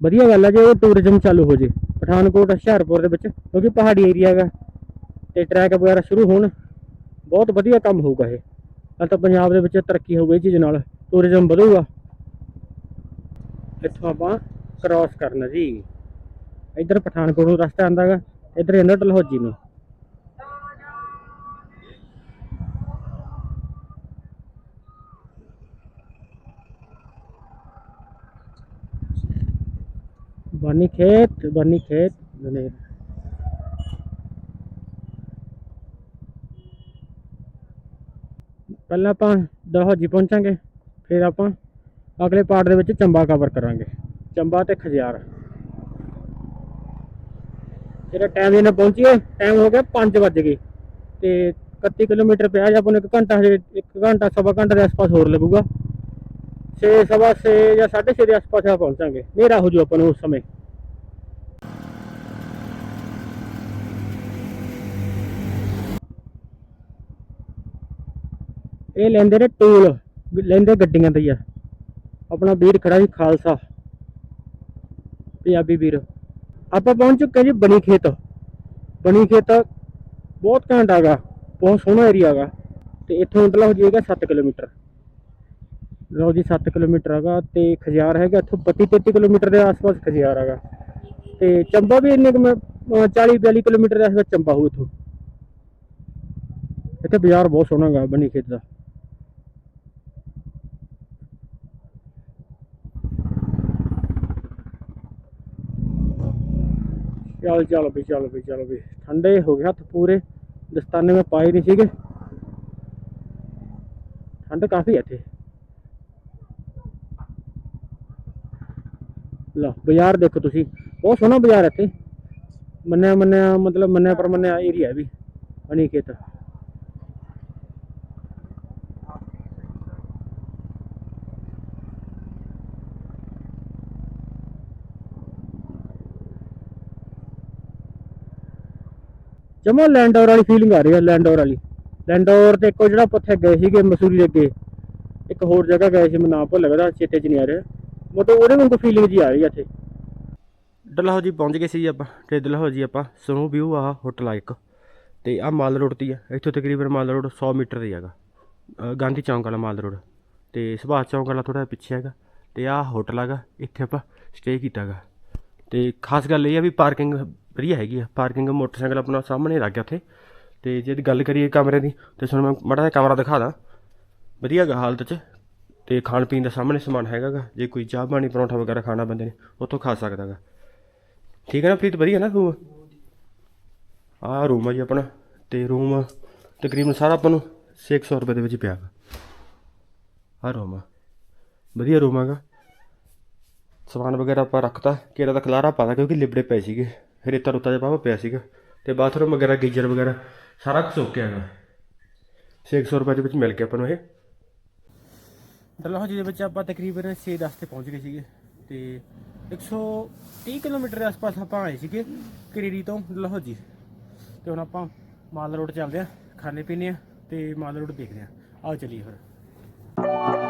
[SPEAKER 1] ਵਧੀਆ ਗੱਲ ਹੈ ਜੇ ਇਹ ਟੂਰਿਜ਼ਮ ਚਾਲੂ ਹੋ ਜੇ, ਪਠਾਨਕੋਟ, ਹੁਸ਼ਿਆਰਪੁਰ ਦੇ ਵਿੱਚ, ਕਿਉਂਕਿ ਪਹਾੜੀ ਏਰੀਆ ਹੈਗਾ ਤੇ ਟਰੈਕ ਵਗੈਰਾ ਸ਼ੁਰੂ ਹੋਣ, ਬਹੁਤ ਵਧੀਆ ਕੰਮ ਹੋਊਗਾ ਇਹ। ਨਾਲ ਤਾਂ ਪੰਜਾਬ ਦੇ ਵਿੱਚ ਤਰੱਕੀ ਹੋਊਗੀ ਇਹ ਚੀਜ਼ ਨਾਲ ਟੂਰਿਜ਼ਮ ਵਧੂਗਾ। ਇੱਥੋਂ ਆਪਾਂ ਕ੍ਰਾਸ ਕਰਨਾ ਜੀ। ਇੱਧਰ ਪਠਾਨਕੋਟ ਨੂੰ ਰਸਤਾ ਆਂਦਾ ਹੈਗਾ, ਇੱਧਰ ਜਾਂਦਾ ਡਲਹੌਜੀ ਨੂੰ। ਬਾਨੀ ਖੇਤ ਬਾਨੀ ਖੇਤ ਦਨੇਰ ਪਹਿਲਾਂ ਆਪਾਂ ਡਲਹੌਜੀ ਪਹੁੰਚਾਂਗੇ ਫਿਰ ਆਪਾਂ ਅਗਲੇ ਪਾਰਟ ਦੇ ਵਿੱਚ ਚੰਬਾ ਕਵਰ ਕਰਾਂਗੇ ਚੰਬਾ ਤੇ ਖਜਿਆਰ ਜਿਹੜਾ ਟਾਈਮ ਇਹਨਾਂ ਪਹੁੰਚੀਏ ਟਾਈਮ ਹੋ ਗਿਆ 5 ਵਜ ਗਏ ਤੇ 31 ਕਿਲੋਮੀਟਰ ਪਿਆ ਜਾਂ ਆਪਾਂ ਨੂੰ 1 ਘੰਟਾ ਹਜੇ 1 ਘੰਟਾ ਸਵਾ ਘੰਟਾ ਦੇ ਆਸ-ਪਾਸ ਹੋਰ ਲੱਗੂਗਾ 6 ਸਵਾ 6 ਜਾਂ 6:30 ਦੇ ਆਸ-ਪਾਸ ਆ ਪਹੁੰਚਾਂਗੇ। ਹਨੇਰਾ ਹੋ ਜੂ ਆਪਾਂ ਨੂੰ ਉਸ ਸਮੇਂ। ਇਹ ਲੈਂਦੇ ਨੇ ਟੋਲ, ਲੈਂਦੇ ਗੱਡੀਆਂ ਤੇ ਆ ਆਪਣਾ ਵੀਰ ਖੜਾ ਜੀ ਖਾਲਸਾ, ਪੰਜਾਬੀ ਵੀਰ। ਆਪਾਂ ਪਹੁੰਚ ਚੁੱਕੇ ਜੀ ਬਣੀ ਖੇਤ। ਬਣੀ ਖੇਤ ਬਹੁਤ ਘੈਂਟ ਹੈਗਾ, ਬਹੁਤ ਸੋਹਣਾ ਏਰੀਆ ਹੈਗਾ। ਤੇ ਇੱਥੋਂ ਇੰਟਲਾ ਹੋ ਜਾਏਗਾ 7 ਕਿਲੋਮੀਟਰ। ਲਓ ਜੀ 7 ਕਿਲੋਮੀਟਰ ਹੈਗਾ ਤੇ ਖਜਿਆਰ ਹੈਗਾ, ਇੱਥੋਂ 32 33 ਕਿਲੋਮੀਟਰ ਦੇ ਆਸ-ਪਾਸ ਖਜਿਆਰ ਹੈਗਾ। ਤੇ ਚੰਬਾ ਵੀ ਇੰਨੇ ਕੁ ਮੈਂ 40 42 ਕਿਲੋਮੀਟਰ ਦੇ ਆਸ-ਪਾਸ ਚੰਬਾ ਹੋਊ ਇੱਥੋਂ। ਇੱਥੇ ਬਾਜ਼ਾਰ ਬਹੁਤ ਸੋਹਣਾ ਹੈਗਾ ਬਣੀ ਖੇਤ ਦਾ। ਚੱਲ ਚੱਲ ਵੀ ਚੱਲ ਵੀ ਚੱਲ ਵੀ ਠੰਡੇ ਹੋ ਗਏ ਹੱਥ ਪੂਰੇ, ਦਸਤਾਨੇ ਮੈਂ ਪਾਏ ਨਹੀਂ ਸੀਗੇ। ਠੰਡ ਕਾਫੀ ਹੈ ਇੱਥੇ। ਲਓ, ਬਾਜ਼ਾਰ ਦੇਖੋ ਤੁਸੀਂ। ਬਹੁਤ ਸੋਹਣਾ ਬਾਜ਼ਾਰ ਹੈ ਇੱਥੇ। ਮੰਨਿਆ ਮੰਨਿਆ, ਮਤਲਬ ਮੰਨਿਆ, ਪਰ ਮੰਨਿਆ ਏਰੀਆ ਵੀ ਬਣੀ ਖੇਤ ਜਮਾ ਲੈਂਡਓਵਰ ਵਾਲੀ ਫੀਲਿੰਗ ਆ ਰਹੀ ਹੈ, ਲੈਂਡੋਰ ਵਾਲੀ। ਲੈਂਡੋਰ ਤੇ ਇੱਕੋ ਜਿਹੜਾ ਉੱਥੇ ਗਏ ਸੀਗੇ, ਮਸੂਰੀ ਅੱਗੇ, ਇੱਕ ਹੋਰ ਜਗ੍ਹਾ ਗਏ ਸੀ ਮੈਂ ਨਾਮ ਭੁੱਲ ਗਿਆ ਚੇਤੇ 'ਚ ਨਹੀਂ ਆ ਰਿਹਾ। ਮਤਲਬ ਉਹਦੇ ਵਾਂਗੂ ਫੀਲਿੰਗ ਜੀ ਆ ਰਹੀ ਆ ਇੱਥੇ। ਡਲਹੌਜੀ ਜੀ ਪਹੁੰਚ ਗਏ ਸੀ ਜੀ ਆਪਾਂ ਤੇ ਡਲਹੌਜੀ ਜੀ ਆਪਾਂ ਸਨੋ ਵਿਊ ਆ ਹੋਟਲ ਆ ਇੱਕ ਤੇ ਆ ਮਾਲ ਰੋਡ ਤੇ ਆ ਇੱਥੋਂ ਤਕਰੀਬਨ ਮਾਲ ਰੋਡ 100 ਮੀਟਰ ਦੀ ਹੈਗਾ ਅ, ਗਾਂਧੀ ਚੌਂਕ ਵਾਲਾ ਮਾਲ ਰੋਡ ਤੇ ਸੁਭਾਸ਼ ਚੌਂਕ ਵਾਲਾ ਥੋੜਾ ਪਿੱਛੇ ਹੈਗਾ ਤੇ ਆ ਹੋਟਲ ਹੈਗਾ ਇੱਥੇ ਆਪਾਂ ਸਟੇ ਕੀਤਾਗਾ ਤੇ ਖਾਸ ਗੱਲ ਇਹ ਆ ਵੀ ਪਾਰਕਿੰਗ ਵਧੀਆ ਹੈਗੀ ਆ ਪਾਰਕਿੰਗ ਮੋਟਰਸਾਈਕਲ ਆਪਣਾ ਸਾਹਮਣੇ ਲੱਗ ਗਿਆ ਉੱਥੇ ਤੇ ਜੇ ਗੱਲ ਕਰੀਏ ਕਮਰੇ ਦੀ ਤੇ ਤੁਹਾਨੂੰ ਮੈਂ ਮਾੜਾ ਜਿਹਾ ਕਮਰਾ ਦਿਖਾ ਦਾਂ ਵਧੀਆ ਗਾ ਹਾਲਤ 'ਚ ਤੇ ਖਾਣ ਪੀਣ ਦਾ ਸਾਹਮਣੇ ਸਮਾਨ ਹੈਗਾ ਗਾ ਜੇ ਕੋਈ ਚਾਹ ਪਾਣੀ, ਪਰੌਂਠਾ ਵਗੈਰਾ ਖਾਣਾ ਬੰਦੇ ਨੇ, ਉੱਥੋਂ ਖਾ ਸਕਦਾ ਗਾ ਠੀਕ ਹੈ ਨਾ ਪ੍ਰੀਤ? ਵਧੀਆ ਨਾ ਰੂਮ? ਆਹ ਰੂਮ ਆ ਜੀ ਆਪਣਾ, ਤੇ ਰੂਮ ਤਕਰੀਬਨ ਸਾਰਾ ਆਪਾਂ ਨੂੰ 600 ਰੁਪਏ ਦੇ ਵਿੱਚ ਪਿਆ ਗਾ ਆਹ ਰੂਮ ਆ। ਵਧੀਆ ਰੂਮ ਹੈਗਾ। ਸਮਾਨ ਵਗੈਰਾ ਆਪਾਂ ਰੱਖਤਾ ਕਿਹੜਾ ਦਾ ਖਲਾਰਾ ਪਾਦਾ ਕਿਉਂਕਿ ਲਿਬੜੇ ਪਏ ਸੀਗੇ। ਰੇਤਾ ਰੁੱਤਾ ਜਿਹਾ ਪਾਵਾ ਪਿਆ ਸੀਗਾ। ਤੇ ਬਾਥਰੂਮ ਵਗੈਰਾ, ਗੀਜ਼ਰ ਵਗੈਰਾ, ਸਾਰਾ ਕੁਝ ਓਕੇ ਹੈਗਾ। 600 ਰੁਪਏ ਦੇ ਵਿੱਚ ਮਿਲ ਗਿਆ ਆਪਾਂ ਨੂੰ ਇਹ। ਡਲਹੌਜੀ ਦੇ ਵਿੱਚ ਆਪਾਂ ਤਕਰੀਬਨ 6-10 ਤੇ ਪਹੁੰਚ ਗਏ ਸੀਗੇ ਤੇ 130 ਕਿਲੋਮੀਟਰ ਦੇ ਆਸ-ਪਾਸ ਆਪਾਂ ਆਏ ਸੀਗੇ ਕਰੀਰੀ ਤੋਂ ਡਲਹੌਜੀ ਤੇ ਹੁਣ ਆਪਾਂ ਮਾਲ ਰੋਡ ਚੱਲਦੇ ਆ ਖਾਣੇ ਪੀਣੇ ਆ ਤੇ ਮਾਲ ਰੋਡ ਦੇਖਦੇ ਆ ਆਓ ਚਲੀਏ ਫਿਰ।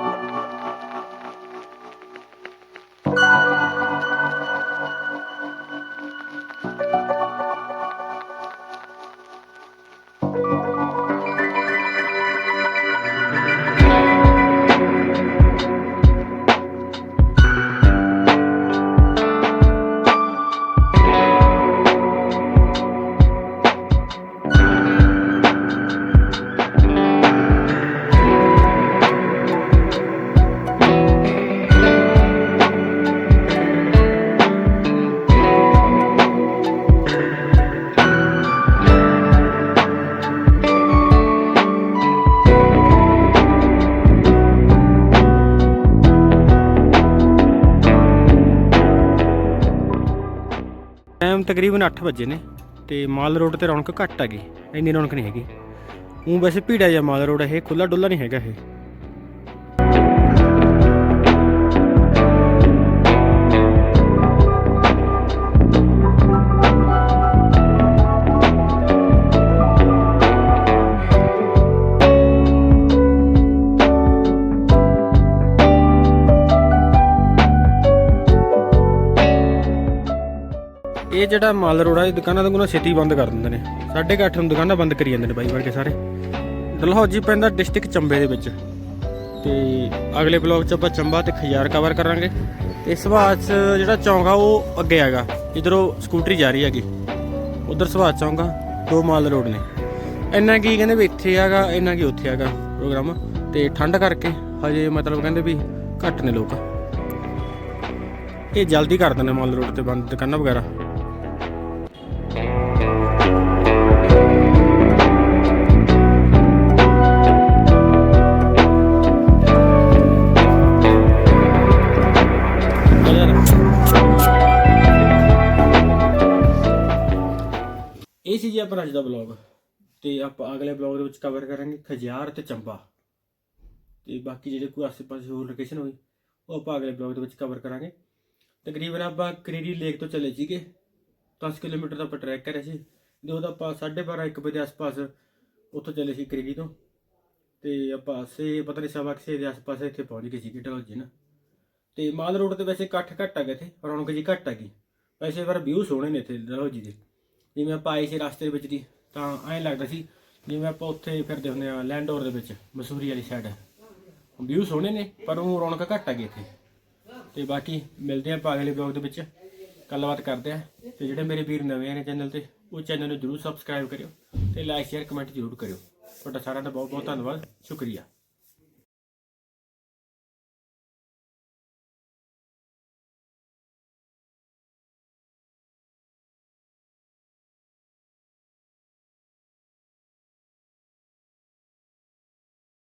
[SPEAKER 1] ਟਾਈਮ ਤਕਰੀਬਨ 8 ਵਜੇ ਨੇ ਤੇ ਮਾਲ ਰੋਡ ਤੇ ਰੌਣਕ ਘੱਟ ਹੈਗੀ, ਇੰਨੀ ਰੌਣਕ ਨਹੀਂ ਹੈਗੀ। ਉਹ ਵੈਸੇ ਭੀੜਾ ਜਿਹਾ ਮਾਲ ਰੋਡ ਇਹ ਖੁੱਲਾ ਡੁੱਲਾ ਨਹੀਂ ਹੈਗਾ ਇਹ। ਇਹ ਜਿਹੜਾ ਮਾਲ ਰੋਡ ਆ ਇਹ ਦੁਕਾਨਾਂ ਦੁਕਾਨਾਂ ਛੇਤੀ ਬੰਦ ਕਰ ਦਿੰਦੇ ਨੇ। 8:30 ਨੂੰ ਦੁਕਾਨਾਂ ਬੰਦ ਕਰੀ ਜਾਂਦੇ ਨੇ ਬਾਈ ਵਰਗੇ ਸਾਰੇ। ਡਲਹੌਜੀ ਪੈਂਦਾ ਡਿਸਟ੍ਰਿਕਟ ਚੰਬੇ ਦੇ ਵਿੱਚ। ਤੇ ਅਗਲੇ ਬਲੌਗ 'ਚ ਆਪਾਂ ਚੰਬਾ ਤੇ ਖਿਆਰ ਕਵਰ ਕਰਾਂਗੇ। ਤੇ ਸੁਭਾਸ਼ ਜਿਹੜਾ ਚੌਂਕ ਆ, ਉਹ ਅੱਗੇ ਹੈਗਾ। ਇਧਰੋਂ ਸਕੂਟਰੀ ਜਾ ਰਹੀ ਹੈਗੀ। ਉਧਰ ਸੁਭਾਸ਼ ਚੌਂਕ ਆ, ਦੋ ਮਾਲ ਰੋਡ ਨੇ। ਇੰਨਾ ਕੀ ਕਹਿੰਦੇ ਵੀ ਇੱਥੇ ਹੈਗਾ, ਇੰਨਾ ਕੀ ਉੱਥੇ ਹੈਗਾ ਪ੍ਰੋਗਰਾਮ। ਤੇ ਠੰਡ ਕਰਕੇ ਹਜੇ ਮਤਲਬ ਕਹਿੰਦੇ ਵੀ ਘੱਟ ਨੇ ਲੋਕ। ਇਹ ਜਲਦੀ ਕਰ ਦਿੰਦੇ ਮਾਲ ਰੋਡ ਤੇ ਬੰਦ ਦੁਕਾਨਾਂ ਵਗੈਰਾ। ਅੱਜ ਦਾ ਬਲੌਗ ਤੇ ਆਪਾਂ ਅਗਲੇ ਬਲੌਗ ਦੇ ਵਿੱਚ ਕਵਰ ਕਰਾਂਗੇ ਖਜਿਆਰ ਤੇ ਚੰਬਾ। ਤੇ ਬਾਕੀ ਜਿਹੜੇ ਕੋਈ ਆਸ-ਪਾਸੇ ਹੋਰ ਲੋਕੇਸ਼ਨ ਹੋਈ, ਉਹ ਆਪਾਂ ਅਗਲੇ ਬਲੌਗ ਦੇ ਵਿੱਚ ਕਵਰ ਕਰਾਂਗੇ। ਤਕਰੀਬਨ ਆਪਾਂ ਕਰੀਰੀ ਲੇਕ ਤੋਂ ਚਲੇ ਸੀਗੇ। 10 ਕਿਲੋਮੀਟਰ ਦਾ ਆਪਾਂ ਟਰੈਕ ਕਰਿਆ ਸੀ। ਤੇ ਉਹਦਾ ਆਪਾਂ 12:30 1 ਵਜੇ ਆਸ-ਪਾਸ ਉੱਥੋਂ ਚਲੇ ਸੀ ਕਰੀਰੀ ਤੋਂ। ਤੇ ਆਪਾਂ ਸੇ ਪਤਾ ਨਹੀਂ ਸਵਾ ਕੁ ਛੇ ਦੇ ਆਸ-ਪਾਸ ਇੱਥੇ ਪਹੁੰਚ ਗਏ ਸੀ ਢਲੌਜੀ ਨਾ। ਤੇ ਮਾਲ ਰੋਡ ਤੇ ਵੈਸੇ ਇਕੱਠ ਘੱਟ ਹੈਗਾ ਇੱਥੇ, ਰੌਣਕ ਜੀ ਘੱਟ ਹੈਗੀ ਵੈਸੇ ਪਰ ਵਿਊ ਸੋਹਣੇ ਨੇ ਇੱਥੇ ਢਲੌਜੀ ਦੇ। ਜਿਵੇਂ ਆਪਾਂ ਆਏ ਸੀ ਰਸਤੇ ਦੇ ਵਿੱਚ ਦੀ ਤਾਂ ਐਂ ਲੱਗਦਾ ਸੀ ਜਿਵੇਂ ਆਪਾਂ ਉੱਥੇ ਫਿਰਦੇ ਹੁੰਦੇ ਆ, ਲੈਂਡੋਰ ਦੇ ਵਿੱਚ, ਮਸੂਰੀ ਵਾਲੀ ਸਾਈਡ ਵਿਊ ਸੋਹਣੇ ਨੇ, ਪਰ ਉਹ ਰੌਣਕ ਘੱਟ ਆ ਗਈ ਇੱਥੇ। ਤੇ ਬਾਕੀ ਮਿਲਦੇ ਆਪਾਂ ਅਗਲੇ ਬਲੌਗ ਦੇ ਵਿੱਚ, ਗੱਲਬਾਤ ਕਰਦੇ ਆ। ਤੇ ਜਿਹੜੇ ਮੇਰੇ ਵੀਰ ਨਵੇਂ ਨੇ ਚੈਨਲ ਤੇ, ਉਹ ਚੈਨਲ ਨੂੰ ਜਰੂਰ ਸਬਸਕ੍ਰਾਈਬ ਕਰਿਓ ਤੇ ਲਾਈਕ ਸ਼ੇਅਰ ਕਮੈਂਟ ਜਰੂਰ ਕਰਿਓ। ਤੁਹਾਡਾ ਸਾਰਿਆਂ ਦਾ ਬਹੁਤ ਬਹੁਤ ਧੰਨਵਾਦ, ਸ਼ੁਕਰੀਆ।